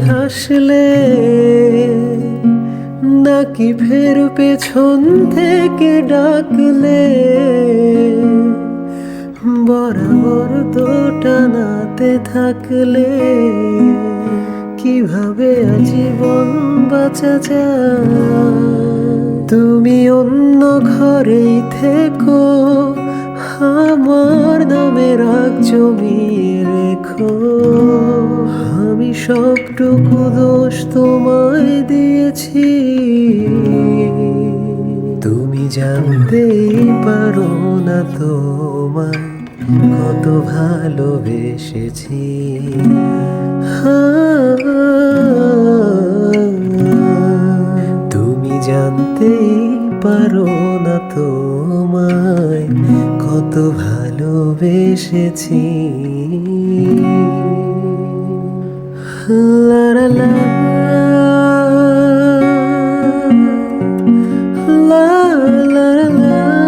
হাসলে নাকি ফের পেছন থেকে ডাকলে? বরাবর তো টানাতে থাকলে কীভাবে আজীবন বাঁচা যায়? তুমি অন্য ঘরেই থেকো, আমার নামে রাগ জমিয়ে রেখো। সবটুকু দোষ তোমায় দিয়েছি। তুমি জানতেই পারো না তোমায় কত ভালোবেসেছি। তুমি জানতেই পারো না তোমায় কত ভালোবেসেছি। la la la la la la